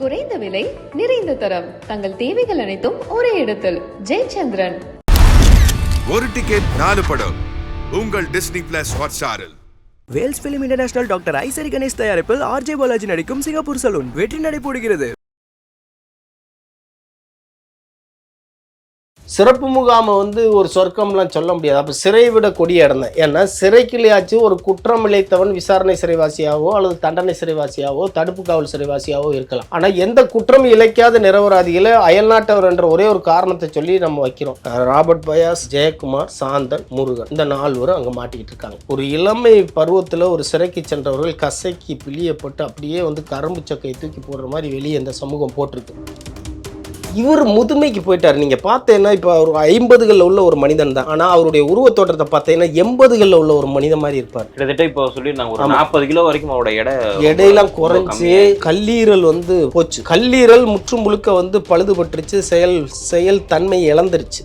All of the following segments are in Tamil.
குறைந்த விலை நிறைந்த தரம். தங்கள் தேவைகள் அனைத்தும் ஒரே இடத்தில். ஜெயச்சந்திரன். ஒரு டிக்கெட் நாலு படம். உங்கள் Disney plus ஹாட்ஸ்டாரில் Vels film international doctor Ishari Ganesh தயாரிப்பில் ஆர்ஜே பாலாஜி நடிக்கும் சிங்கப்பூர் சலூன். வெற்றி நடைபோடுகிறது சிறப்பு முகாமை வந்து ஒரு சொர்க்கம்லாம் சொல்ல முடியாது. அப்போ சிறை விட கொடிய இடம் தான். ஏன்னா சிறைக்குள்ளேயாச்சும் ஒரு குற்றம் இழைத்தவன் விசாரணை சிறைவாசியாவோ அல்லது தண்டனை சிறைவாசியாவோ தடுப்பு காவல் சிறைவாசியாகவோ இருக்கலாம். ஆனால் எந்த குற்றம் இழைக்காத நிரபராதிகளை அயல்நாட்டவர் என்ற ஒரே ஒரு காரணத்தை சொல்லி நம்ம வைக்கிறோம். ராபர்ட் பயாஸ் ஜெயக்குமார் சாந்தன் முருகன். இந்த நால்வரும் அங்கே மாட்டிக்கிட்டு இருக்காங்க. ஒரு இளமை பருவத்தில் ஒரு சிறைக்கு சென்றவர்கள் கசைக்கு பிழியப்பட்டு அப்படியே வந்து கரும்பு சக்கையை தூக்கி போடுற மாதிரி வெளியே இந்த சமூகம் போட்டிருக்கு. இவர் முதுமைக்கு போயிட்டார். நீங்க பார்த்தேன்னா இப்போ அவர் ஐம்பதுகளில் உள்ள ஒரு மனிதன் தான். ஆனா அவருடைய உருவத்தோற்றத்தை பார்த்தீங்கன்னா எண்பதுகளில் உள்ள ஒரு மனிதன் மாதிரி இருப்பார். கிட்டத்தட்ட இப்போ சொல்லியிருந்தாங்க ஒரு. நாற்பது கிலோ வரைக்கும் அவரோட எடை எடையெல்லாம் குறைஞ்சு. கல்லீரல் வந்து போச்சு. கல்லீரல் முற்றும் முழுக்க வந்து பழுதுபட்டுருச்சு. செயல் செயல் தன்மை இழந்துருச்சு.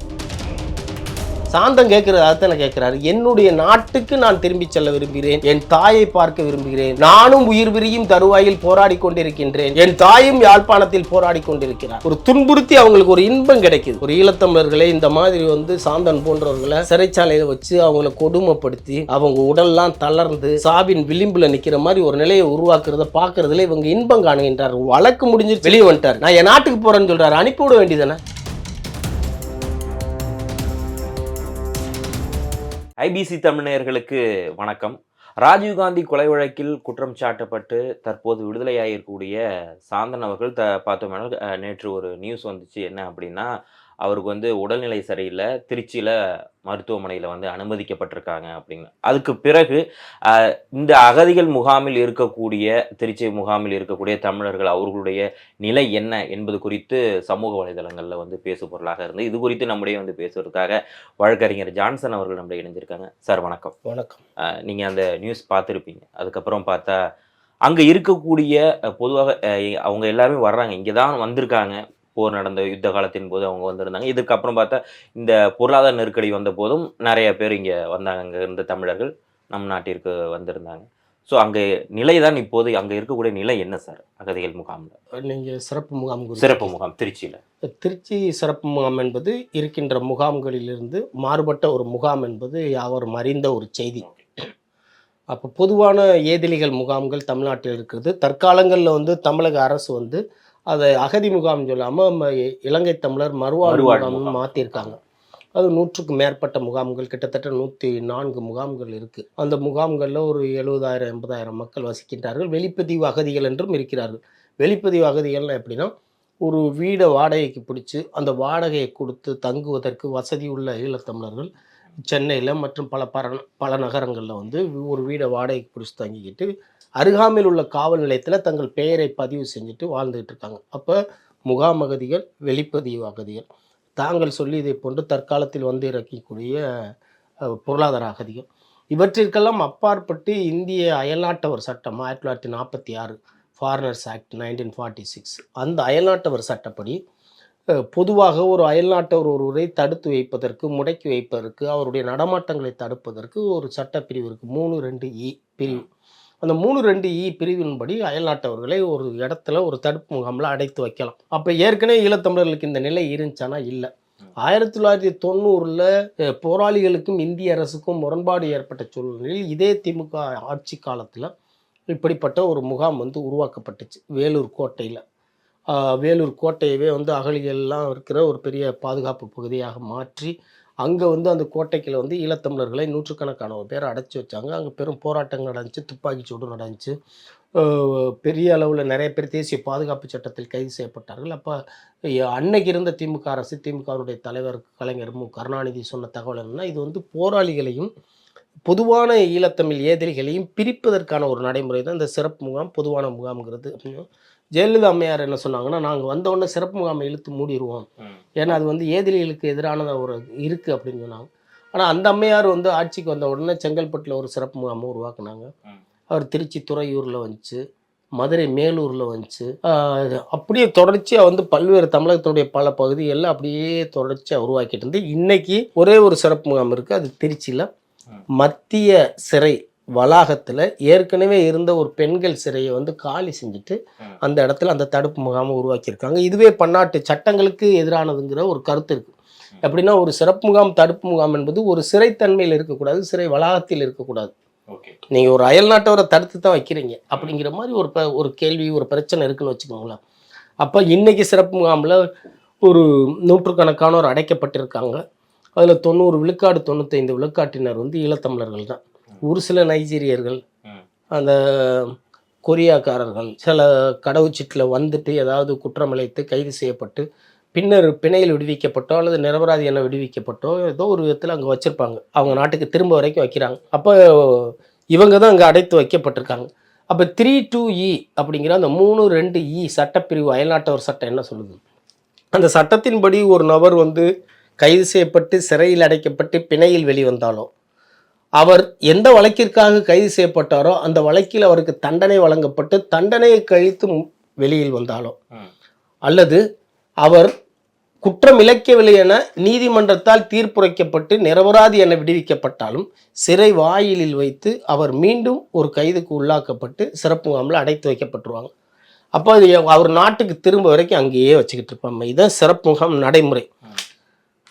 சாந்தம் கேட்கிறது அதான கேட்கிறாரு. என்னுடைய நாட்டுக்கு நான் திரும்பி செல்ல விரும்புகிறேன். என் தாயை பார்க்க விரும்புகிறேன். நானும் உயிர் விரியும் தருவாயில் போராடி கொண்டிருக்கின்றேன். என் தாயும் யாழ்ப்பாணத்தில் போராடி கொண்டிருக்கிறார். ஒரு துன்புறுத்தி அவங்களுக்கு ஒரு இன்பம் கிடைக்குது. ஒரு ஈழத்தமிழர்களை இந்த மாதிரி வந்து சாந்தன் போன்றவர்களை சிறைச்சாலையில வச்சு அவங்கள கொடுமைப்படுத்தி அவங்க உடல்லாம் தளர்ந்து சாவின் விளிம்புல நிக்கிற மாதிரி ஒரு நிலையை உருவாக்குறத பாக்குறதுல இவங்க இன்பம் காணுகின்றார் வழக்கு முடிஞ்சு வெளியே வந்துட்டார். நான் என் நாட்டுக்கு போறேன்னு சொல்றாரு. அனுப்பிவிட வேண்டியதானே ஐபிசி தமிழர்களுக்கு வணக்கம். ராஜீவ்காந்தி கொலை வழக்கில் குற்றம் சாட்டப்பட்டு தற்போது விடுதலையாகிருக்கக்கூடிய சாந்தன் அவர்கள் த பார்த்தோம்னா நேற்று ஒரு நியூஸ் வந்துச்சு. என்ன அப்படின்னா அவருக்கு வந்து உடல்நிலை சரியில்லை. திருச்சியில் மருத்துவமனையில் வந்து அனுமதிக்கப்பட்டிருக்காங்க அப்படின்னு. அதுக்கு பிறகு இந்த அகதிகள் முகாமில் இருக்கக்கூடிய திருச்சி முகாமில் இருக்கக்கூடிய தமிழர்கள் அவர்களுடைய நிலை என்ன என்பது குறித்து சமூக வலைதளங்களில் வந்து பேசு பொருளாக இருந்து இது குறித்து நம்முடைய வந்து பேசுவதற்காக வழக்கறிஞர் ஜான்சன் அவர்கள் நம்முடைய இணைஞ்சிருக்காங்க. சார் வணக்கம். வணக்கம். அஹ் நீங்க அந்த நியூஸ் பார்த்துருப்பீங்க. அதுக்கப்புறம் பார்த்தா அங்க இருக்கக்கூடிய பொதுவாக அவங்க எல்லாருமே வர்றாங்க. இங்கே தான் வந்திருக்காங்க. போர் நடந்த யுத்த காலத்தின் போது அவங்க வந்திருந்தாங்க. இதுக்கப்புறம் பார்த்தா இந்த பொருளாதார நெருக்கடி வந்த போதும் நிறைய பேர் இங்கே வந்தாங்க. அங்கே இருந்த தமிழர்கள் நம் நாட்டிற்கு வந்திருந்தாங்க. ஸோ அங்கே நிலை தான் இப்போது அங்கே இருக்கக்கூடிய நிலை என்ன சார்? அகதிகள் முகாமில். நீங்க சிறப்பு முகாம் சிறப்பு முகாம் திருச்சியில். திருச்சி சிறப்பு முகாம் என்பது இருக்கின்ற முகாம்களிலிருந்து மாறுபட்ட ஒரு முகாம் என்பது யாவரும் அறிந்த ஒரு செய்தி. அப்போ பொதுவான ஏதிலிகள் முகாம்கள் தமிழ்நாட்டில் இருக்குது தற்காலங்களில் வந்து தமிழக அரசு வந்து அதை அகதி முகாம் சொல்லாமல் இலங்கை தமிழர் மறுவாழ்வு முகாம்னு முகாம். மாற்றிருக்காங்க அது நூற்றுக்கும் மேற்பட்ட முகாம்கள் கிட்டத்தட்ட நூற்றி நான்கு முகாம்கள் இருக்குது அந்த முகாம்களில் ஒரு எழுபதாயிரம் எண்பதாயிரம் மக்கள் வசிக்கின்றார்கள். வெளிப்பதிவு அகதிகள் என்றும் இருக்கிறார்கள். வெளிப்பதிவு அகதிகள்லாம் எப்படின்னா ஒரு வீடை வாடகைக்கு பிடிச்சி அந்த வாடகையை கொடுத்து தங்குவதற்கு வசதி உள்ள ஈழத்தமிழர்கள் சென்னையில் மற்றும் பல பர பல நகரங்களில் வந்து ஒரு வீடை வாடகைக்கு பிடிச்சி தங்கிக்கிட்டு அருகாமையில் உள்ள காவல் நிலையத்தில் தங்கள் பெயரை பதிவு செஞ்சுட்டு வாழ்ந்துகிட்டு இருக்காங்க. அப்போ முகாம் அகதிகள் வெளிப்பதிவு அகதிகள் தாங்கள் சொல்லி இதை போன்று தற்காலத்தில் வந்து இறக்கக்கூடிய பொருளாதார அகதிகள். இவற்றிற்கெல்லாம் அப்பாற்பட்டு இந்திய அயல்நாட்டவர் சட்டம் ஆயிரத்தி தொள்ளாயிரத்தி நாற்பத்தி ஆறு foreigners act nineteen forty six அந்த அயல்நாட்டவர் சட்டப்படி பொதுவாக ஒரு அயல்நாட்டவர் ஒருவரை தடுத்து வைப்பதற்கு முடக்கி வைப்பதற்கு அவருடைய நடமாட்டங்களை தடுப்பதற்கு ஒரு சட்டப்பிரிவு இருக்குது மூணு ரெண்டு இ பிரிவு. அந்த மூணு ரெண்டு இ பிரிவின்படி அயல்நாட்டவர்களை ஒரு இடத்துல ஒரு தடுப்பு முகாமில் அடைத்து வைக்கலாம். அப்போ ஏற்கனவே ஈழத்தமிழர்களுக்கு இந்த நிலை இருந்துச்சானா இல்லை. ஆயிரத்தி தொள்ளாயிரத்தி தொண்ணூறில் போராளிகளுக்கும் இந்திய அரசுக்கும் முரண்பாடு ஏற்பட்ட சூழ்நிலையில் இதே திமுக ஆட்சி காலத்தில் இப்படிப்பட்ட ஒரு முகாம் வந்து உருவாக்கப்பட்டுச்சு வேலூர் கோட்டையில். வேலூர் கோட்டையவே வந்து அகழிகள்லாம் இருக்கிற ஒரு பெரிய பாதுகாப்பு பகுதியாக மாற்றி அங்கே வந்து அந்த கோட்டைக்குள்ள வந்து ஈழத்தமிழர்களை நூற்றுக்கணக்கான பேர் அடைச்சி வச்சாங்க. அங்கே பெரும் போராட்டங்கள் நடந்துச்சு துப்பாக்கி சூடு நடந்துச்சு. பெரிய அளவில் நிறைய பேர் தேசிய பாதுகாப்பு சட்டத்தில் கைது செய்யப்பட்டார்கள். அப்போ அன்னைக்கு இருந்த திமுக அரசு திமுகவுடைய தலைவர் கலைஞர் மு. கருணாநிதி சொன்ன தகவல் என்னென்னா இது வந்து போராளிகளையும் பொதுவான ஈழத்தமிழ் ஏதிரிகளையும் பிரிப்பதற்கான ஒரு நடைமுறை தான் இந்த சிறப்பு முகாம் பொதுவான முகாம்ங்கிறது. அப்படின்னு ஜெயலலிதா அம்மையார் என்ன சொன்னாங்கன்னா நாங்கள் வந்த உடனே சிறப்பு முகாமை இழுத்து மூடிடுவோம் ஏன்னா அது வந்து ஏதிரிகளுக்கு எதிரானத ஒரு இருக்குது அப்படின்னு சொன்னாங்க. ஆனால் அந்த அம்மையார் வந்து ஆட்சிக்கு வந்த உடனே செங்கல்பட்டில் ஒரு சிறப்பு முகாமை உருவாக்குனாங்க. அவர் திருச்சி துறையூரில் வந்துச்சு மதுரை மேலூரில் வந்துச்சு. அப்படியே தொடர்ச்சியாக வந்து பல்வேறு தமிழகத்தினுடைய பல பகுதிகளில் அப்படியே தொடர்ச்சியாக உருவாக்கிட்டு இருந்து இன்னைக்கு ஒரே ஒரு சிறப்பு முகாம் இருக்குது அது திருச்சியில். மத்திய சிறை வளாகத்தில் ஏற்கனவே இருந்த ஒரு பெண்கள் சிறையை வந்து காலி செஞ்சுட்டு. அந்த இடத்துல அந்த தடுப்பு முகாமை உருவாக்கியிருக்காங்க. இதுவே பன்னாட்டு சட்டங்களுக்கு எதிரானதுங்கிற ஒரு கருத்து இருக்கு. எப்படின்னா ஒரு சிறப்பு முகாம் தடுப்பு முகாம் என்பது ஒரு சிறைத்தன்மையில் இருக்கக்கூடாது சிறை வளாகத்தில் இருக்கக்கூடாது. நீங்கள் ஒரு அயல் நாட்டவரை தடுத்து தான் வைக்கிறீங்க. அப்படிங்கிற மாதிரி ஒரு ஒரு கேள்வி ஒரு பிரச்சனை இருக்குன்னு வச்சுக்கோங்களேன். அப்போ இன்னைக்கு சிறப்பு முகாமில் ஒரு நூற்றுக்கணக்கானோர் அடைக்கப்பட்டிருக்காங்க. அதில் தொண்ணூறு விழுக்காடு தொண்ணூத்தைந்து விழுக்காட்டினர் வந்து ஈழத்தமிழர்கள் தான் ஒரு சில நைஜீரியர்கள். அந்த கொரியாக்காரர்கள் சில கடவுச்சீட்டில் வந்துட்டு ஏதாவது குற்றம் இழைத்து கைது செய்யப்பட்டு பின்னர் பிணையில் விடுவிக்கப்பட்டோ அல்லது நிரபராதி என விடுவிக்கப்பட்டோ ஏதோ ஒரு விதத்தில் அங்கே வச்சுருப்பாங்க. அவங்க நாட்டுக்கு திரும்ப வரைக்கும் வைக்கிறாங்க. அப்போ இவங்க தான் அங்கே அடைத்து வைக்கப்பட்டிருக்காங்க. அப்போ த்ரீ டூ இ அப்படிங்கிற அந்த மூணு ரெண்டு இ சட்டப்பிரிவு அயல்நாட்டவர் சட்டம் என்ன சொல்லுது? அந்த சட்டத்தின்படி ஒரு நபர் வந்து கைது செய்யப்பட்டு சிறையில் அடைக்கப்பட்டு பிணையில் வெளிவந்தாலோ அவர் எந்த வழக்கிற்காக கைது செய்யப்பட்டாரோ அந்த வழக்கில் அவருக்கு தண்டனை வழங்கப்பட்டு தண்டனையை கழித்து வெளியில் வந்தாலோ. அல்லது அவர் குற்றம் இழைக்கவில்லை என நீதிமன்றத்தால் தீர்ப்புரைக்கப்பட்டு நிரபராதி என விடுவிக்கப்பட்டாலும் சிறை வாயிலில் வைத்து அவர் மீண்டும் ஒரு கைதுக்கு உள்ளாக்கப்பட்டு சிறப்பு முகாமில் அடைத்து வைக்கப்பட்டுருவாங்க. அப்போ அவர் நாட்டுக்கு திரும்ப வரைக்கும் அங்கேயே வச்சுக்கிட்டு இருப்பாங்க. இதுதான் சிறப்பு முகாம் நடைமுறை.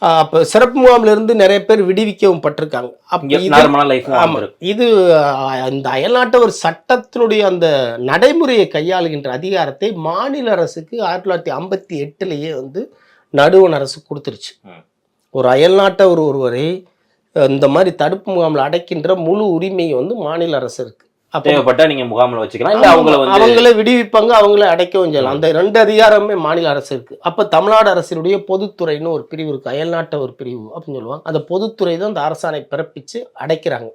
அப்போ சிறப்பு முகாம்ல இருந்து நிறைய பேர் விடுவிக்கவும் பட்டிருக்காங்க. அப்போ இது- இந்த அயல்நாட்டவர் சட்டத்தினுடைய அந்த நடைமுறையை கையாளுகின்ற அதிகாரத்தை மாநில அரசுக்கு ஆயிரத்தி தொள்ளாயிரத்தி ஐம்பத்தி எட்டுலேயே வந்து நடுவண் அரசு கொடுத்துருச்சு. ஒரு அயல்நாட்டவர் ஒருவரை இந்த மாதிரி தடுப்பு முகாமில் அடைக்கின்ற முழு உரிமை வந்து மாநில அரசு இருக்கு. அப்போ தேவைப்பட்டா நீங்க முகாமில் வச்சுக்கலாம். இல்ல அவங்கள அவங்கள விடுவிப்பாங்க அவங்கள அடைக்கவும் செய்யலாம். அந்த ரெண்டு அதிகாரமே மாநில அரசு இருக்கு. அப்ப தமிழ்நாடு அரசினுடைய பொதுத்துறைன்னு ஒரு பிரிவு இருக்கு. அயல்நாட்ட ஒரு பிரிவு அப்படின்னு சொல்லுவாங்க. அந்த பொதுத்துறை தான் அந்த அரசாணை பிறப்பிச்சு அடைக்கிறாங்க.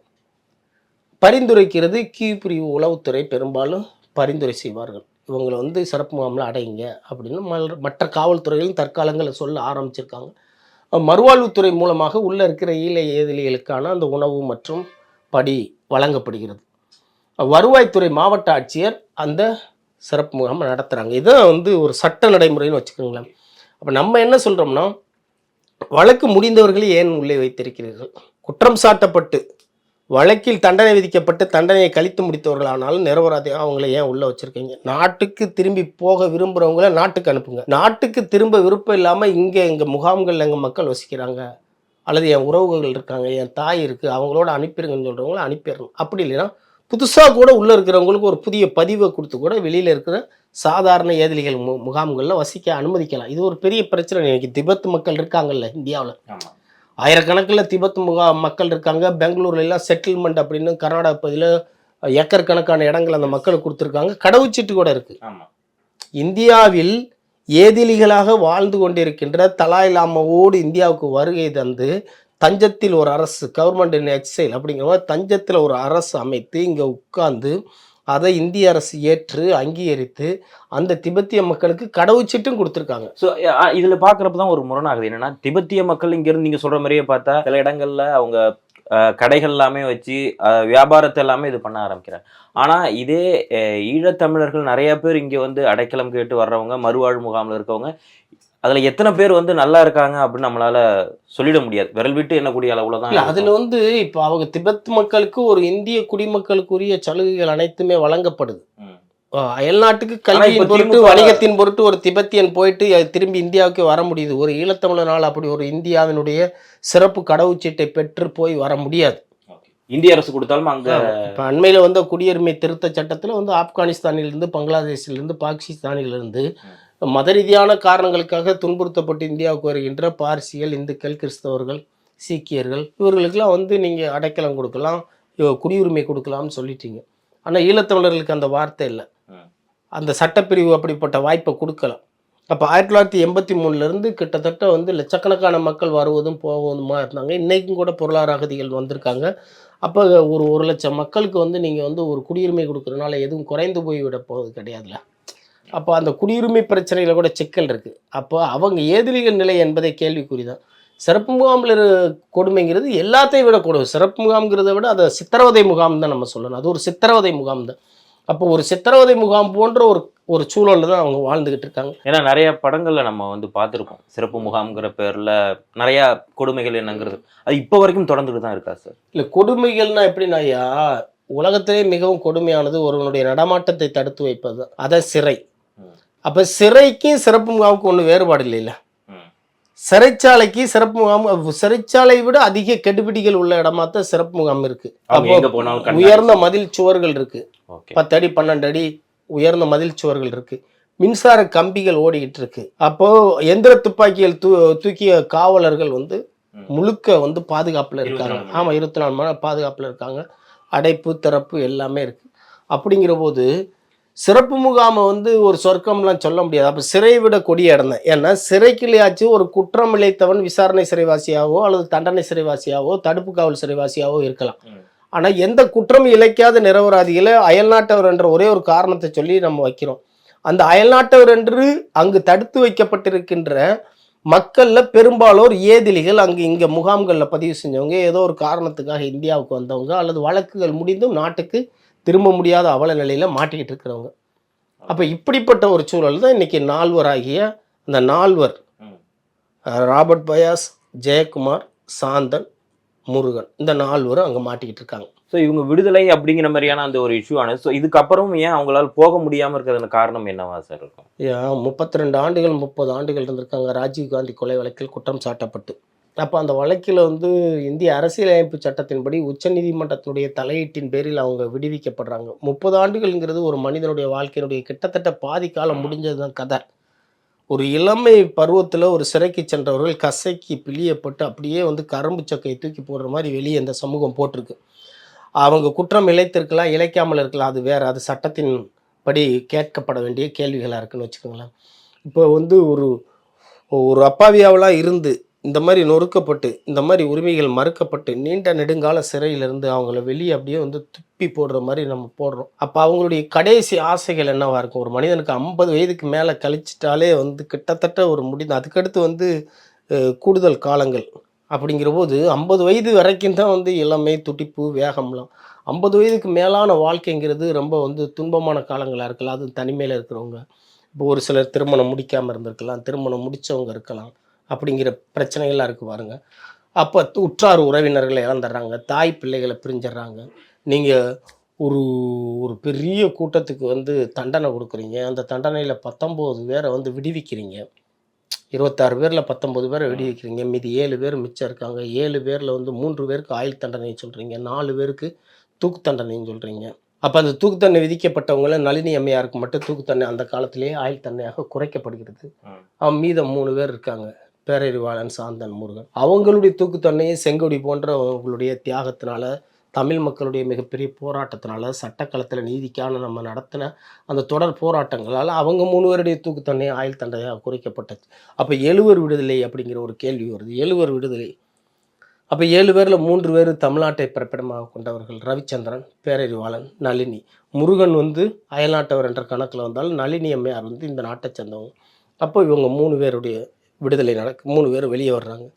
பரிந்துரைக்கிறது கீழ் பிரிவு உளவுத்துறை. பெரும்பாலும் பரிந்துரை செய்வார்கள். இவங்களை வந்து சிறப்பு முகாமில் அடையுங்க அப்படின்னு மற்ற காவல்துறைகளும் தற்காலங்களில் சொல்ல ஆரம்பிச்சிருக்காங்க. மறுவாழ்வுத்துறை மூலமாக உள்ள இருக்கிற ஈழ ஏதிலிகளுக்கான அந்த உணவு மற்றும் படி வழங்கப்படுகிறது. வருவாய்த்துறை மாவட்ட ஆட்சியர் அந்த சிறப்பு முகாம் நடத்துகிறாங்க இதுதான் வந்து ஒரு சட்ட நடைமுறைன்னு வச்சுக்கோங்களேன். அப்போ நம்ம என்ன சொல்கிறோம்னா வழக்கு முடிந்தவர்களை ஏன் உள்ளே வைத்திருக்கிறீர்கள்? குற்றம் சாட்டப்பட்டு வழக்கில் தண்டனை விதிக்கப்பட்டு தண்டனையை கழித்து முடித்தவர்களானாலும் நிரபராதி அவங்கள ஏன் உள்ளே வச்சுருக்கீங்க? நாட்டுக்கு திரும்பி போக விரும்புகிறவங்கள நாட்டுக்கு அனுப்புங்க. நாட்டுக்கு திரும்ப விருப்பம் இல்லாமல் இங்கே எங்கள் முகாம்களில் எங்கள் மக்கள் வசிக்கிறாங்க. அல்லது என் உறவுகள் இருக்காங்க என் தாய் இருக்குது அவங்களோட அனுப்பிடுங்கன்னு சொல்கிறவங்கள அனுப்பிடணும். அப்படி இல்லைன்னா புதுசாக கூட உள்ளே இருக்கிறவங்களுக்கு ஒரு புதிய பதிவை கொடுத்து கூட வெளியில் இருக்கிற சாதாரண ஏதிலிகள் மு முகாம்களில் வசிக்க அனுமதிக்கலாம். இது ஒரு பெரிய பிரச்சனை. இன்னைக்கு திபெத் மக்கள் இருக்காங்கல்ல இந்தியாவில். ஆயிரக்கணக்கில் திபெத் முகா மக்கள் இருக்காங்க. பெங்களூர்ல எல்லாம் செட்டில்மெண்ட் அப்படின்னு கர்நாடகா பகுதியில் ஏக்கர் கணக்கான இடங்கள் அந்த மக்களுக்கு கொடுத்துருக்காங்க. கடவுச்சீட்டு கூட இருக்குது இந்தியாவில் ஏதிலிகளாக வாழ்ந்து கொண்டிருக்கின்ற தலாய் லாமாவோடு இந்தியாவுக்கு வருகை தந்து தஞ்சத்தில் ஒரு அரசு கவர்மெண்ட் இன் எக்ஸைல் அப்படிங்கிற மாதிரி தஞ்சத்தில் ஒரு அரசு அமைத்து இங்கே உட்கார்ந்து அதை இந்திய அரசு ஏற்று அங்கீகரித்து அந்த திபெத்திய மக்களுக்கு கடவுச்சீட்டும் கொடுத்துருக்காங்க. ஸோ இதில் பார்க்குறப்ப தான் ஒரு முரணாகுது. என்னென்னா திபெத்திய மக்கள் இங்கேருந்து நீங்கள் சொல்கிற மாதிரியே பார்த்தா சில இடங்களில் அவங்க கடைகள் எல்லாமே வச்சு வியாபாரத்தை எல்லாமே இது பண்ண ஆரம்பிக்கிறாங்க. ஆனால் இதே ஈழத்தமிழர்கள் நிறைய பேர் இங்கே வந்து அடைக்கலம் கேட்டு வர்றவங்க மறுவாழ் முகாமில் இருக்கவங்க அதுல எத்தனை பேர் வந்து நல்லா இருக்காங்க அப்படின்னு நம்மளால சொல்லிட முடியாது. விரல் விட்டு எண்ணக்கூடிய அளவுல தான். அதுல வந்து இப்போ அவங்க திபெத் மக்களுக்கு ஒரு இந்திய குடிமக்களுக்குரிய சலுகைகள் அனைத்துமே வழங்கப்படுது. அயல்நாட்டுக்கு கல்வியின் பொருட்டு வணிகத்தின் பொருட்டு ஒரு திபெத்தியன் போயிட்டு திரும்பி இந்தியாவுக்கு வர முடியுது. ஒரு ஈழத்தமிழனால் அப்படி ஒரு இந்தியாவினுடைய சிறப்பு கடவுச்சீட்டை பெற்று போய் வர முடியாது. இந்திய அரசு கொடுத்தாலும் அங்க இப்போ அண்மையில் வந்த குடியுரிமை திருத்த சட்டத்தில் வந்து ஆப்கானிஸ்தானிலிருந்து பங்களாதேஷிலிருந்து பாகிஸ்தானிலிருந்து மத ரீதியான காரணங்களுக்காக துன்புறுத்தப்பட்டு இந்தியாவுக்கு வருகின்ற பார்சிகள் இந்துக்கள் கிறிஸ்தவர்கள் சீக்கியர்கள் இவர்களுக்கெல்லாம் வந்து நீங்கள் அடைக்கலம் கொடுக்கலாம் குடியுரிமை கொடுக்கலாம்னு சொல்லிட்டீங்க. ஆனால் ஈழத்தமிழர்களுக்கு அந்த வார்த்தை இல்லை. அந்த சட்டப்பிரிவு அப்படிப்பட்ட வாய்ப்பை கொடுக்கலாம். அப்போ ஆயிரத்தி தொள்ளாயிரத்தி எண்பத்தி மூணுலேருந்து கிட்டத்தட்ட வந்து லட்சக்கணக்கான மக்கள் வருவதும் போவதுமா இருந்தாங்க. இன்றைக்கும் கூட பொருளாதார அகதிகள் வந்திருக்காங்க. அப்போ ஒரு ஒரு லட்சம் மக்களுக்கு வந்து நீங்கள் வந்து ஒரு குடியுரிமை கொடுக்கறதுனால எதுவும் குறைந்து போய் விட போவது கிடையாதுல்ல? அப்போ அந்த குடியுரிமை பிரச்சனையில் கூட சிக்கல் இருக்குது அப்போ அவங்க ஏதிலிகள் நிலை என்பதை கேள்விக்குறி தான் சிறப்பு முகாமில் இரு- கொடுமைங்கிறது எல்லாத்தையும் விட கொடுமை சிறப்பு முகாம்ங்கிறத விட அதை சித்திரவதை முகாம் தான் நம்ம சொல்லணும். அது ஒரு சித்திரவதை முகாம் தான். அப்போ ஒரு சித்திரவதை முகாம் போன்ற ஒரு ஒரு சூழலில் தான் அவங்க வாழ்ந்துக்கிட்டு இருக்காங்க. ஏன்னா நிறைய படங்கள்ல நம்ம வந்து பார்த்துருக்கோம். சிறப்பு முகாம்ங்கிற பேர்ல நிறைய கொடுமைகள் என்னங்கிறது. அது இப்போ வரைக்கும் தொடர்ந்துட்டு தான் இருக்கா சார்? இல்லை கொடுமைகள்னா எப்படின்னா ஐயா உலகத்திலே மிகவும் கொடுமையானது ஒருவனுடைய நடமாட்டத்தை தடுத்து வைப்பது அதை சிறை. அப்போ சிறைக்கும் சிறப்பு முகாமுக்கும் ஒன்றும் வேறுபாடு இல்லைல்ல. சிறைச்சாலைக்கு சிறப்பு முகாம் சிறைச்சாலை விட அதிக கெடுபிடிகள் உள்ள இடமா தான் சிறப்பு முகாம் இருக்கு. அப்போ உயர்ந்த மதில் சுவர்கள் இருக்கு. பத்து அடி பன்னெண்டு அடி உயர்ந்த மதில் சுவர்கள் இருக்கு. மின்சார கம்பிகள் ஓடிக்கிட்டு இருக்கு. அப்போ எந்திர துப்பாக்கிகள் தூ தூக்கிய காவலர்கள் வந்து. முழுக்க வந்து பாதுகாப்புல இருக்காங்க. ஆமா இருபத்தி நாலு மணி பாதுகாப்புல இருக்காங்க. அடைப்பு திறப்பு எல்லாமே இருக்கு. அப்படிங்கிற போது சிறப்பு முகாமை வந்து ஒரு சொர்க்கம்லாம் சொல்ல முடியாது. அப்போ சிறை விட கொடிய இடம் தான். ஏன்னா சிறைக்குள்ளேயாச்சும் ஒரு குற்றம் இழைத்தவன் விசாரணை சிறைவாசியாவோ அல்லது தண்டனை சிறைவாசியாவோ தடுப்பு காவல் சிறைவாசியாவோ இருக்கலாம். ம். ஆனா எந்த குற்றம் இழைக்காத நிரபராதிகளை அயல்நாட்டவர் என்ற ஒரே ஒரு காரணத்தை சொல்லி நம்ம வைக்கிறோம். அந்த அயல்நாட்டவர் என்று அங்கு தடுத்து வைக்கப்பட்டிருக்கின்ற மக்கள்ல பெரும்பாலோர் ஏதிலிகள் அங்கு இங்க முகாம்கள்ல பதிவு செஞ்சவங்க ஏதோ ஒரு காரணத்துக்காக இந்தியாவுக்கு வந்தவங்க அல்லது வழக்குகள் முடிந்தும் நாட்டுக்கு திரும்ப முடியாத அவல நிலையில மாட்டிக்கிட்டு இருக்கிறவங்க. அப்ப இப்படிப்பட்ட ஒரு சூழல் தான் இன்னைக்கு நால்வராகிய அந்த நால்வர். ராபர்ட் பயாஸ் ஜெயக்குமார் சாந்தன் முருகன். இந்த நால்வரும் அங்க மாட்டிக்கிட்டு இருக்காங்க. ஸோ இவங்க விடுதலை அப்படிங்கிற மாதிரியான அந்த ஒரு இஷ்யூ ஆனது. ஸோ இதுக்கப்புறம் ஏன் அவங்களால போக முடியாம இருக்கிறதுக்கு காரணம் என்னவா சார் இருக்கும்? ஏன் முப்பத்தி ரெண்டு ஆண்டுகள் முப்பது ஆண்டுகள் இருந்திருக்காங்க. ராஜீவ் காந்தி கொலை வழக்கில் குற்றம் சாட்டப்பட்டு. அப்போ அந்த வழக்கில் வந்து இந்திய அரசியலமைப்பு சட்டத்தின்படி உச்சநீதிமன்றத்தினுடைய தலையீட்டின் பேரில் அவங்க விடுவிக்கப்படுறாங்க. முப்பது ஆண்டுகள்ங்கிறது ஒரு மனிதனுடைய வாழ்க்கையினுடைய கிட்டத்தட்ட பாதி காலம் முடிஞ்சது தான் கதை. ஒரு இளமை பருவத்தில் ஒரு சிறைக்கு சென்றவர்கள் கசைக்கு பிழியப்பட்டு அப்படியே வந்து கரும்பு சக்கையை தூக்கி போடுற மாதிரி வெளியே இந்த சமூகம் போட்டிருக்கு. அவங்க குற்றம் இழைத்திருக்கலாம் இழைக்காமல் இருக்கலாம். அது வேறு அது சட்டத்தின் படி கேட்கப்பட வேண்டிய கேள்விகளாக இருக்குன்னு வச்சுக்கோங்களேன். இப்போ வந்து ஒரு ஒரு அப்பாவியாவெலாம் இருந்து இந்த மாதிரி நொறுக்கப்பட்டு இந்த மாதிரி உரிமைகள் மறுக்கப்பட்டு நீண்ட நெடுங்கால சிறையிலிருந்து அவங்கள வெளியே அப்படியே வந்து துப்பி போடுற மாதிரி நம்ம போடுறோம். அப்போ அவங்களுடைய கடைசி ஆசைகள் என்னவாக இருக்கும்? ஒரு மனிதனுக்கு ஐம்பது வயதுக்கு மேலே கழிச்சிட்டாலே வந்து கிட்டத்தட்ட ஒரு முடிந்த அதுக்கடுத்து வந்து கூடுதல் காலங்கள். அப்படிங்கிற போது ஐம்பது வயது வரைக்கும் தான் வந்து எல்லாமே துடிப்பு வேகம்லாம். ஐம்பது வயதுக்கு மேலான வாழ்க்கைங்கிறது ரொம்ப வந்து துன்பமான காலங்களாக இருக்கலாம். அது தனிமையில் இருக்கிறவங்க. இப்போ ஒரு சிலர் திருமணம் முடிக்காமல் இருந்திருக்கலாம். திருமணம் முடித்தவங்க இருக்கலாம். அப்படிங்கிற பிரச்சனைகள்லாம் இருக்குது பாருங்க. அப்போ உற்றார் உறவினர்களை இழந்துடுறாங்க தாய் பிள்ளைகளை பிரிஞ்சிடுறாங்க. நீங்கள் ஒரு ஒரு பெரிய கூட்டத்துக்கு வந்து தண்டனை கொடுக்குறீங்க. அந்த தண்டனையில் பத்தொம்போது பேரை வந்து விடுவிக்கிறீங்க. இருபத்தாறு பேரில் பத்தொம்போது பேரை விடுவிக்கிறீங்க. மீதி ஏழு பேர் மிச்சம் இருக்காங்க. ஏழு பேரில் வந்து மூன்று பேருக்கு ஆயுள் தண்டனை சொல்கிறீங்க நாலு பேருக்கு தூக்கு தண்டனைன்னு சொல்கிறீங்க அப்போ அந்த தூக்கு தண்டனை விதிக்கப்பட்டவங்கள நளினி அம்மையாருக்கு மட்டும் தூக்கு தண்டனை அந்த காலத்திலேயே ஆயுள் தண்டனையாக குறைக்கப்படுகிறது. மீதம் மூணு பேர் இருக்காங்க. பேரறிவாளன் சாந்தன் முருகன். அவங்களுடைய தூக்கு தண்டனையை செங்கொடி போன்றவங்களுடைய தியாகத்தினால தமிழ் மக்களுடைய மிகப்பெரிய போராட்டத்தினால சட்டக்களத்தில் நீதிக்கான நம்ம நடத்தின அந்த தொடர் போராட்டங்களால் அவங்க மூணு பேருடைய தூக்கு தண்டனை ஆயுள் தண்டனையாக குறைக்கப்பட்டது. அப்போ எழுவர் விடுதலை அப்படிங்கிற ஒரு கேள்வி வருது. எழுவர் விடுதலை. அப்போ ஏழு பேரில் மூன்று பேர் தமிழ்நாட்டை பிறப்பிடமாக கொண்டவர்கள் ரவிச்சந்திரன் பேரறிவாளன் நளினி. முருகன் வந்து அயல்நாட்டவர் என்ற கணக்கில் வந்தால் நளினி அம்மையார் வந்து இந்த நாட்டை சேர்ந்தவங்க. அப்போ இவங்க மூணு பேருடைய விடுதலை நடக்கு மூணு பேர் வெளியே வர்றாங்க.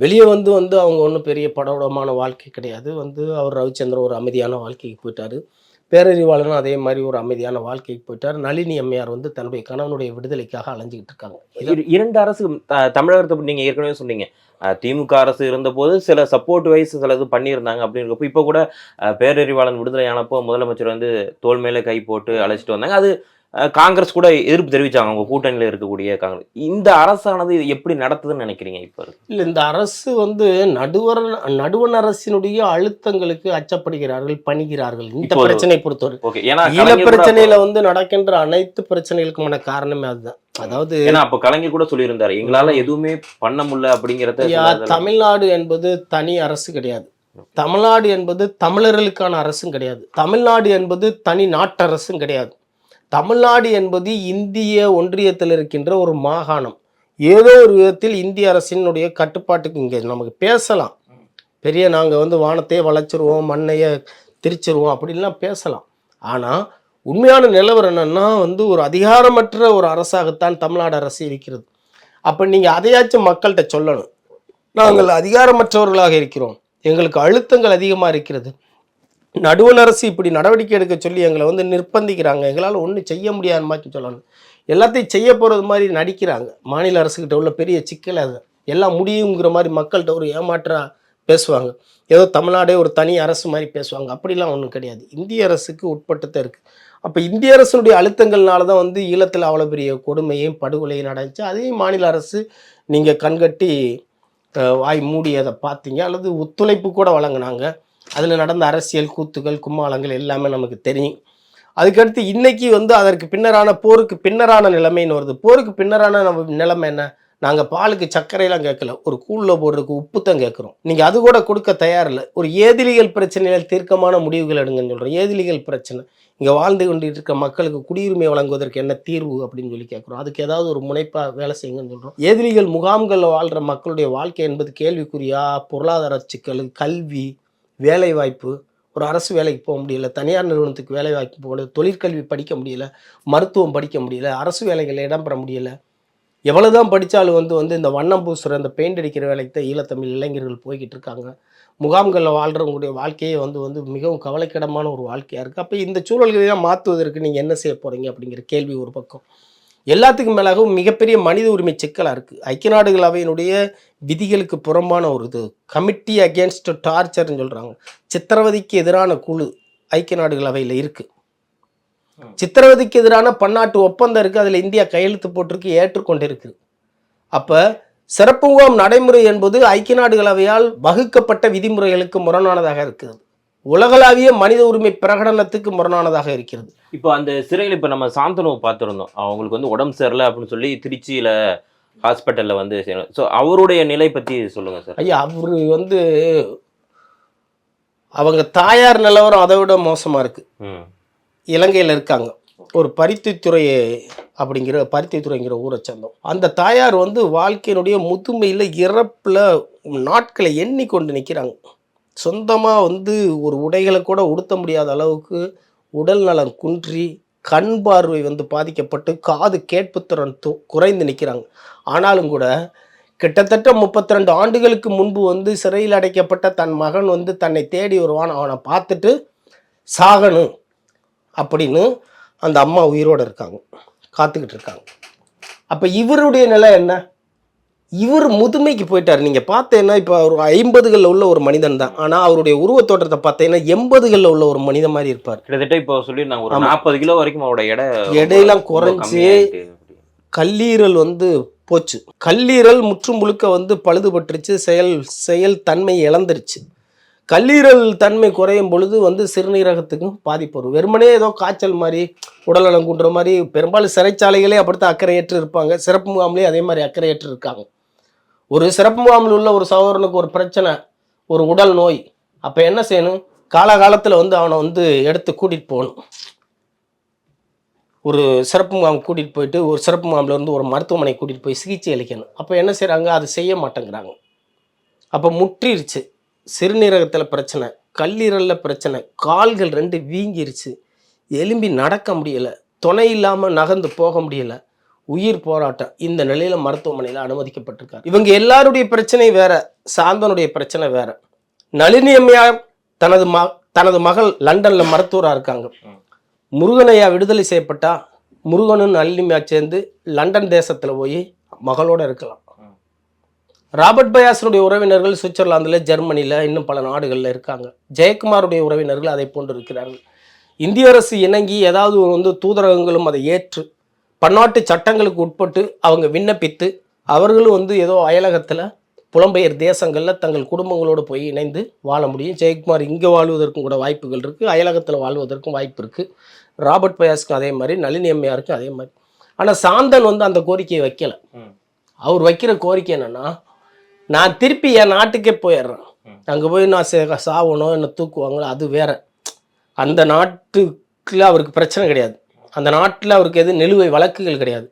வெளியே வந்து வந்து அவங்க ஒன்றும் பெரிய படபடமான வாழ்க்கை கிடையாது. வந்து அவர் ரவிச்சந்திரன் ஒரு அமைதியான வாழ்க்கைக்கு போயிட்டார். பேரறிவாளனும் அதே மாதிரி ஒரு அமைதியான வாழ்க்கைக்கு போயிட்டார். நளினி அம்மையார் வந்து தன்னுடைய கணவனுடைய விடுதலைக்காக அலைஞ்சிக்கிட்டு இருக்காங்க. இரண்டு அரசு தமிழகத்தை நீங்கள் ஏற்கனவே சொன்னீங்க. திமுக அரசு இருந்தபோது சில சப்போர்ட் வைஸ் சில இது பண்ணியிருந்தாங்க அப்படிங்கிறப்போ இப்போ கூட பேரறிவாளன் விடுதலை ஆனப்போ முதலமைச்சர் வந்து தோல் மேலே கை போட்டு அழைச்சிட்டு வந்தாங்க. அது காங்கிரஸ் கூட எதிர்ப்பு தெரிவிச்சாங்க. அவங்க கூட்டணியில் இருக்கக்கூடிய காங்கிரஸ். இந்த அரசானது இது எப்படி நடத்துதுன்னு நினைக்கிறீங்க இப்போ? இல்லை இந்த அரசு வந்து நடுவர் நடுவண் அரசினுடைய அழுத்தங்களுக்கு அச்சப்படுகிறார்கள் பணிகிறார்கள். இந்த பிரச்சனை பொறுத்தவரை. ஓகே ஏன்னா ஈழ பிரச்சனையில வந்து நடக்கின்ற அனைத்து பிரச்சனைகளுக்குமான காரணமே அதுதான். அதாவது ஏன்னா அப்ப கலைஞர் கூட சொல்லியிருந்தாரு எங்களால எதுவுமே பண்ண முடியல அப்படிங்கறத. தமிழ்நாடு என்பது தனி அரசு கிடையாது. தமிழ்நாடு என்பது தமிழர்களுக்கான அரசும் கிடையாது. தமிழ்நாடு என்பது தனி நாட்டரசும் கிடையாது. தமிழ்நாடு என்பது இந்திய ஒன்றியத்தில் இருக்கின்ற ஒரு மாகாணம். ஏதோ ஒரு விதத்தில் இந்திய அரசினுடைய கட்டுப்பாட்டுக்கு இங்கே நமக்கு பேசலாம். பெரிய நாங்கள் வந்து வானத்தையே வளைச்சிருவோம் மண்ணையே திரிச்சிருவோம் அப்படின்லாம் பேசலாம். ஆனால் உண்மையான நிலவரம் என்னன்னா வந்து ஒரு அதிகாரமற்ற ஒரு அரசாகத்தான் தமிழ்நாடு அரசு இருக்கிறது. அப்போ நீங்கள் அதையாச்சும் மக்கள்கிட்ட சொல்லணும். நாங்கள் அதிகாரமற்றவர்களாக இருக்கிறோம். எங்களுக்கு அழுத்தங்கள் அதிகமாக இருக்கிறது. நடுவண் அரசு இப்படி நடவடிக்கை எடுக்க சொல்லி எங்களை வந்து நிர்பந்திக்கிறாங்க. எங்களால் ஒன்றும் செய்ய முடியாதுமாக்கி மாதிரி சொல்லணும். எல்லாத்தையும் செய்ய போகிறது மாதிரி நடிக்கிறாங்க. மாநில அரசுக்கிட்ட உள்ள பெரிய சிக்கல் அது. எல்லாம் முடியுங்கிற மாதிரி மக்கள்கிட்ட ஒரு ஏமாற்றாக பேசுவாங்க. ஏதோ தமிழ்நாடே ஒரு தனி அரசு மாதிரி பேசுவாங்க. அப்படிலாம் ஒன்றும் கிடையாது. இந்திய அரசுக்கு உட்பட்டு தான் இருக்குது அப்போ இந்திய அரசினுடைய அழுத்தங்கள்னால தான் வந்து ஈழத்தில் அவ்வளோ பெரிய கொடுமையும் படுகொலையும் நடந்துச்சு. அதையும் மாநில அரசு நீங்கள் கண்கட்டி வாய் மூடி அதை பார்த்தீங்க. அல்லது ஒத்துழைப்பு கூட வழங்கினாங்க. அதில் நடந்த அரசியல் கூத்துகள் கும்மாளங்கள் எல்லாமே நமக்கு தெரியும். அதுக்கடுத்து இன்னைக்கு வந்து அதற்கு பின்னரான போருக்கு பின்னரான நிலைமைன்னு வருது. போருக்கு பின்னரான நம்ம நிலைமை என்ன? நாங்கள் பாலுக்கு சர்க்கரையெல்லாம் கேட்கல. ஒரு கூழில் போடுறதுக்கு உப்பு தான் கேட்குறோம். நீங்கள் அது கூட கொடுக்க தயாரில்லை ஒரு ஏதிலிகள் பிரச்சனைகள் தீர்க்கமான முடிவுகள் எடுங்கன்னு சொல்கிறோம் ஏதிலிகள் பிரச்சனை. இங்கே வாழ்ந்து கொண்டு இருக்க மக்களுக்கு குடியுரிமை வழங்குவதற்கு என்ன தீர்வு அப்படின்னு சொல்லி கேட்குறோம். அதுக்கு ஏதாவது ஒரு முனைப்பாக வேலை செய்யுங்கன்னு சொல்கிறோம் ஏதிலிகள் முகாம்களில் வாழ்கிற மக்களுடைய வாழ்க்கை என்பது கேள்விக்குறியா? பொருளாதார சிக்கல் கல்வி வேலைவாய்ப்பு ஒரு அரசு வேலைக்கு போக முடியல தனியார் நிறுவனத்துக்கு வேலை வாய்ப்பு போக முடியல தொழிற்கல்வி படிக்க முடியல மருத்துவம் படிக்க முடியல அரசு வேலைகளில் இடம் பெற முடியல. எவ்வளோதான் படித்தாலும் வந்து வந்து இந்த வண்ணம் பூசுகிற இந்த பெயிண்ட் அடிக்கிற வேலைக்கு தான் ஈழத்தமிழ் இளைஞர்கள் போய்கிட்டு இருக்காங்க. முகாம்களில் வாழ்கிறவங்களுடைய வாழ்க்கையே வந்து வந்து மிகவும் கவலைக்கிடமான ஒரு வாழ்க்கையாக இருக்குது அப்போ இந்த சூழல்களெல்லாம் மாற்றுவதற்கு நீங்கள் என்ன செய்ய போகிறீங்க அப்படிங்கிற கேள்வி ஒரு பக்கம். எல்லாத்துக்கும் மேலாகவும் மிகப்பெரிய மனித உரிமை சிக்கலாக இருக்குது ஐக்கிய நாடுகள் அவையினுடைய விதிகளுக்கு புறம்பான ஒரு இது. கமிட்டி அகேன்ஸ்ட் டார்ச்சர்னு சொல்கிறாங்க சித்திரவதைக்கு எதிரான குழு ஐக்கிய நாடுகள் அவையில் இருக்குது சித்திரவதைக்கு எதிரான பன்னாட்டு ஒப்பந்தம் இருக்குது அதில் இந்தியா கையெழுத்து போட்டிருக்கு ஏற்றுக்கொண்டு இருக்குது அப்போ சிறப்பு முகாம் நடைமுறை என்பது ஐக்கிய நாடுகள் அவையால் வகுக்கப்பட்ட விதிமுறைகளுக்கு முரணானதாக இருக்குது. உலகளாவிய மனித உரிமை பிரகடனத்துக்கு முரணானதாக இருக்கிறது. இப்போ அந்த சிறையில் இப்போ நம்ம சாந்தனுவை பார்த்துருந்தோம். அவங்களுக்கு வந்து உடம்பு சரியில்லை அப்படின்னு சொல்லி திருச்சியில் ஹாஸ்பிட்டலில் வந்து ஸோ அவருடைய நிலை பற்றி சொல்லுங்க சார் ஐயா அவர் வந்து அவங்க தாயார் நிலவரம் அதை விட மோசமாக இருக்குது இலங்கையில் இருக்காங்க. ஒரு பருத்தித்துறை அப்படிங்கிற பருத்தித்துறைங்கிற ஊரை சேர்ந்தோம். அந்த தாயார் வந்து வாழ்க்கையினுடைய முதுமையில் இறப்பில் நாட்களை எண்ணிக்கொண்டு நிற்கிறாங்க சொந்தமாக வந்து ஒரு உடைகளை கூட உடுத்த முடியாத அளவுக்கு உடல் நலம் குன்றி கண் பார்வை வந்து பாதிக்கப்பட்டு காது கேட்புத்திறன் து- குறைந்து நிற்கிறாங்க ஆனாலும் கூட கிட்டத்தட்ட முப்பத்தி ரெண்டு ஆண்டுகளுக்கு முன்பு வந்து சிறையில் அடைக்கப்பட்ட தன் மகன் வந்து தன்னை தேடி வருவான். அவனை பார்த்துட்டு சாகணும் அப்படின்னு அந்த அம்மா உயிரோடு இருக்காங்க. காத்துக்கிட்டு இருக்காங்க. அப்போ இவருடைய நிலை என்ன? இவர் முதுமைக்கு போயிட்டார். நீங்கள் பார்த்தேன்னா இப்போ ஒரு ஐம்பதுகளில் உள்ள ஒரு மனிதன் தான். ஆனால் அவருடைய உருவத்தோற்றத்தை பார்த்தீங்கன்னா எண்பதுகளில் உள்ள ஒரு மனிதன் மாதிரி இருப்பார். கிட்டத்தட்ட இப்போ சொல்லியிருந்தாங்க ஒரு. நாற்பது கிலோ வரைக்கும் அவரோட எடை எடையெல்லாம் குறைஞ்சு. கல்லீரல் வந்து போச்சு. கல்லீரல் முற்றும் முழுக்க வந்து பழுதுபட்டுருச்சு செயல் செயல் தன்மை இழந்துருச்சு. கல்லீரல் தன்மை குறையும் பொழுது வந்து சிறுநீரகத்துக்கும் பாதிப்பு வரும். வெறுமனே ஏதோ காய்ச்சல் மாதிரி உடல்நலம் குன்ற மாதிரி பெரும்பாலும் சிறைச்சாலைகளே அப்படித்தான் அக்கறையற்று இருப்பாங்க சிறப்பு முகாம்லேயே அதே மாதிரி அக்கறையற்று இருக்காங்க ஒரு சிறப்பு முகாமில் உள்ள ஒரு சகோதரனுக்கு ஒரு பிரச்சனை ஒரு உடல் நோய் அப்போ என்ன செய்யணும்? காலகாலத்தில் வந்து அவனை வந்து எடுத்து கூட்டிகிட்டு போகணும். ஒரு சிறப்பு முகாம் கூட்டிகிட்டு போயிட்டு ஒரு சிறப்பு முகாமில் இருந்து ஒரு மருத்துவமனை கூட்டிகிட்டு போய் சிகிச்சை அளிக்கணும். அப்போ என்ன செய்கிறாங்க அது செய்ய மாட்டேங்கிறாங்க. அப்போ முற்றிருச்சு. சிறுநீரகத்தில் பிரச்சனை கல்லீரலில் பிரச்சனை கால்கள் ரெண்டு வீங்கிருச்சு. எலும்பி நடக்க முடியலை. துணை இல்லாமல் நகர்ந்து போக முடியலை. உயிர் போராட்டம் இந்த நிலையில் மருத்துவமனையில் அனுமதிக்கப்பட்டிருக்காரு. இவங்க எல்லாருடைய பிரச்சனை வேற சாந்தனுடைய பிரச்சனை வேற. நளினி அம்மையார் தனது ம தனது மகள் லண்டனில் மருத்துவராக இருக்காங்க. முருகனையா விடுதலை செய்யப்பட்டா முருகனும் நளினிமையா சேர்ந்து லண்டன் தேசத்தில் போய் மகளோட இருக்கலாம். ராபர்ட் பயாசனுடைய உறவினர்கள் சுவிட்சர்லாந்தில் ஜெர்மனியில் இன்னும் பல நாடுகளில் இருக்காங்க. ஜெயக்குமாருடைய உறவினர்கள் அதை போன்று இருக்கிறார்கள். இந்திய அரசு இணங்கி ஏதாவது வந்து தூதரகங்களும் அதை ஏற்று பன்னாட்டு சட்டங்களுக்கு உட்பட்டு அவங்க விண்ணப்பித்து அவர்களும் வந்து ஏதோ அயலகத்தில் புலம்பெயர் தேசங்களில் தங்கள் குடும்பங்களோடு போய் இணைந்து வாழ முடியும். ஜெயக்குமார் இங்கே வாழ்வதற்கும் கூட வாய்ப்புகள் இருக்குது அயலகத்தில் வாழ்வதற்கும் வாய்ப்பு இருக்குது ராபர்ட் பயாஸ்க்கும் அதே மாதிரி நளினி அம்மையாருக்கும் அதே மாதிரி. ஆனால் சாந்தன் வந்து அந்த கோரிக்கையை வைக்கல. அவர் வைக்கிற கோரிக்கை என்னன்னா நான் திருப்பி என் நாட்டுக்கே போயிடுறேன். அங்கே போய் நான் சாவணும் என்னை தூக்குவாங்களோ அது வேற. அந்த நாட்டுக்குள்ள அவருக்கு பிரச்சனை கிடையாது. அந்த நாட்டில் அவருக்கு எது நிலுவை வழக்குகள் கிடையாது.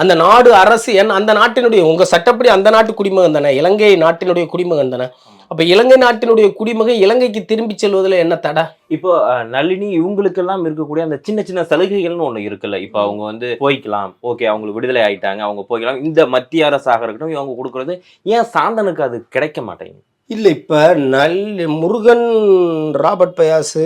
அந்த நாடு அரசு ஏன்னா அந்த நாட்டினுடைய உங்கள் சட்டப்படி அந்த நாட்டு குடிமகன் தானே இலங்கை நாட்டினுடைய குடிமகன் தானே. அப்போ இலங்கை நாட்டினுடைய குடிமகன் இலங்கைக்கு திரும்பி செல்வதில் என்ன தடை? இப்போ நளினி இவங்களுக்கெல்லாம் இருக்கக்கூடிய அந்த சின்ன சின்ன சலுகைகள்னு ஒண்ணு இருக்குல்ல. இப்போ அவங்க வந்து போய்க்கலாம். ஓகே அவங்களுக்கு விடுதலை ஆயிட்டாங்க அவங்க போய்க்கலாம். இந்த மத்திய அரசாக இருக்கட்டும் இவங்க கொடுக்கறது ஏன் சாந்தனுக்கு அது கிடைக்க மாட்டேங்குது? இல்லை இப்போ நல் முருகன் ராபர்ட் பயாசு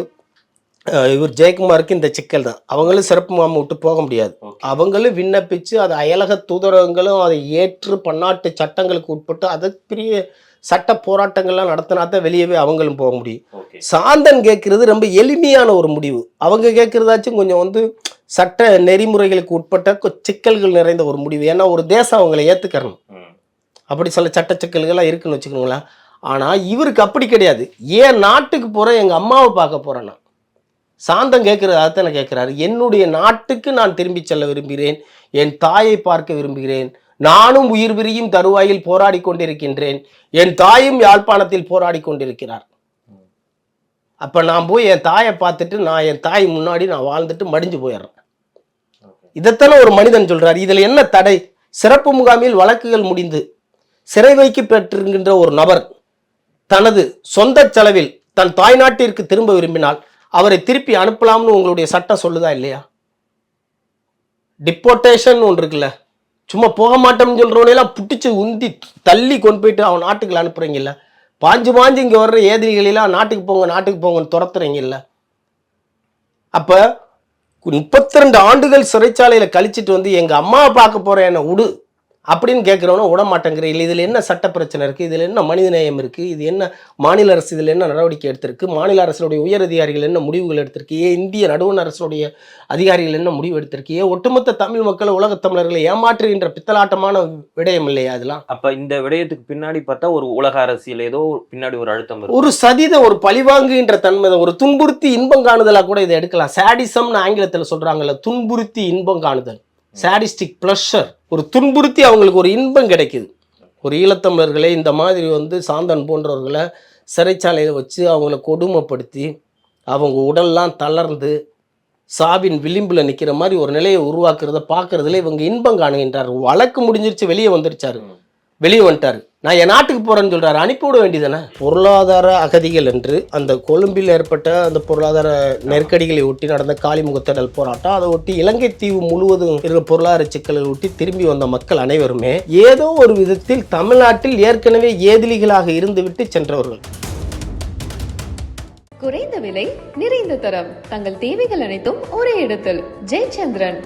இவர் ஜெயக்குமாருக்கு இந்த சிக்கல் தான். அவங்களும் சிறப்பு முகாம் விட்டு போக முடியாது. அவங்களும் விண்ணப்பிச்சு அது அயலக தூதரகங்களும் அதை ஏற்று பன்னாட்டு சட்டங்களுக்கு உட்பட்டு அதற்குரிய சட்ட போராட்டங்கள்லாம் நடத்தினா தான் வெளியவே அவங்களும் போக முடியும். சாந்தன் கேட்கறது ரொம்ப எளிமையான ஒரு முடிவு. அவங்க கேட்கறதாச்சும் கொஞ்சம் வந்து சட்ட நெறிமுறைகளுக்கு உட்பட்ட சிக்கல்கள் நிறைந்த ஒரு முடிவு. ஏன்னா ஒரு தேசம் அவங்களை ஏற்றுக்கறணும் ம். அப்படி சில சட்ட சிக்கல்கள்லாம் இருக்குன்னு வச்சுக்கோங்களேன். ஆனால் இவருக்கு அப்படி கிடையாது. ஏன் நாட்டுக்கு போகிறேன் எங்கள் அம்மாவை பார்க்க போகிறேன் நான் சாந்தம் கேட்குறது அதான கேட்குறாரு. என்னுடைய நாட்டுக்கு நான் திரும்பி செல்ல விரும்புகிறேன். என் தாயை பார்க்க விரும்புகிறேன். நானும் உயிர் பிரியும் தருவாயில் போராடி கொண்டிருக்கின்றேன். என் தாயும் யாழ்ப்பாணத்தில் போராடி கொண்டிருக்கிறார். அப்போ நான் போய் என் தாயை பார்த்துட்டு நான் என் தாய் முன்னாடி நான் வாழ்ந்துட்டு மடிஞ்சு போயிடுறேன். இதைத்தானே ஒரு மனிதன் சொல்றார். இதில் என்ன தடை? சிறப்பு முகாமில் வழக்குகள் முடிந்து சிறை வைக்கப்பட்டிருக்கின்ற ஒரு நபர் தனது சொந்த செலவில் தன் தாய்நாட்டிற்கு திரும்ப விரும்பினால் அவரை திருப்பி அனுப்பலாம்னு உங்களுடைய சட்டம் சொல்லுதா இல்லையா? டிப்போர்டேஷன் ஒன்று இருக்குல்ல. சும்மா போக மாட்டோம்னு சொல்கிறவனையெல்லாம் பிடிச்சி உந்தி தள்ளி கொண்டு போயிட்டு அவன் நாட்டுக்குள்ள அனுப்புகிறீங்கல்ல பாஞ்சு பாஞ்சு இங்கே வர்ற ஏதிரிகளெல்லாம் நாட்டுக்கு போங்க நாட்டுக்கு போங்கன்னு துரத்துறீங்கல்ல. அப்போ முப்பத்தி ரெண்டு ஆண்டுகள் சிறைச்சாலையில் கழிச்சிட்டு வந்து எங்கள் அம்மாவை பார்க்க போகிறேன் என்னை உடு. அப்படின்னு கேட்குறவன விட மாட்டேங்கிற இல்லை இதில் என்ன சட்ட பிரச்சனை இருக்குது இதில் என்ன மனிதநேயம் இருக்குது இது என்ன மாநில அரசு இதில் என்ன நடவடிக்கை எடுத்திருக்கு? மாநில அரசுடைய உயர் அதிகாரிகள் என்ன முடிவுகள் எடுத்திருக்கு? ஏன் இந்திய நடுவண் அரசுடைய அதிகாரிகள் என்ன முடிவு எடுத்திருக்கு? ஏன் ஒட்டுமொத்த தமிழ் மக்களை உலகத் தமிழர்களை ஏமாற்றுகின்ற பித்தலாட்டமான விடயம் இல்லையா அதெல்லாம் அப்ப இந்த விடயத்துக்கு பின்னாடி பார்த்தா ஒரு உலக அரசியல் ஏதோ பின்னாடி ஒரு அழுத்தம் ஒரு சதித ஒரு பழிவாங்குகின்ற தன்மை தான். ஒரு துன்புறுத்தி இன்பம் காணுதலா கூட இதை எடுக்கலாம். சாடிசம்னு ஆங்கிலத்தில் சொல்றாங்கல்ல துன்புறுத்தி இன்பம் காணுதல். சாடிஸ்டிக் ப்ளஷர் ஒரு துன்புறுத்தி அவங்களுக்கு ஒரு இன்பம் கிடைக்குது. ஒரு ஈழத்தமிழர்களை இந்த மாதிரி வந்து சாந்தன் போன்றவர்களை சிறைச்சாலையில் வச்சு அவங்கள கொடுமைப்படுத்தி அவங்க உடல்லாம் தளர்ந்து சாவின் விளிம்பில் நிற்கிற மாதிரி ஒரு நிலையை உருவாக்குறத பார்க்கறதுல இவங்க இன்பம் காணுகின்றார் வழக்கு முடிஞ்சிருச்சு வெளியே வந்துருச்சாரு. வெளியே வந்துட்டாரு. நான் என் நாட்டுக்கு போறேன்னு சொல்றாரு. அனுப்பிவிட வேண்டியதானே பொருளாதார அகதிகள் என்று அந்த கொழும்பில் ஏற்பட்ட அந்த பொருளாதார நெருக்கடிகளை ஒட்டி நடந்த காலிமுகத்தடல் போராட்டம் அதை ஒட்டி இலங்கை தீவு முழுவதும் இருக்கிற பொருளாதார சிக்கலை ஒட்டி திரும்பி வந்த மக்கள் அனைவருமே ஏதோ ஒரு விதத்தில் தமிழ்நாட்டில் ஏற்கனவே ஏதிலிகளாக இருந்துவிட்டு சென்றவர்கள். குறைந்த விலை நிறைந்த தரம். தங்கள் தேவைகள் அனைத்தும் ஒரே இடத்தில். ஜெயச்சந்திரன்.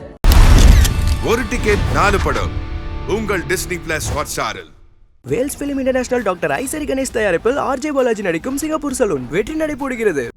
ஒரு டிக்கெட் நாலு படம். உங்கள் Disney plus ஹாட்ஸ்டாரில் Vels film international doctor Ishari Ganesh தயாரிப்பில் ஆர்ஜே பாலாஜி நடிக்கும் சிங்கப்பூர் சலூன். வெற்றி நடைபோடுகிறது.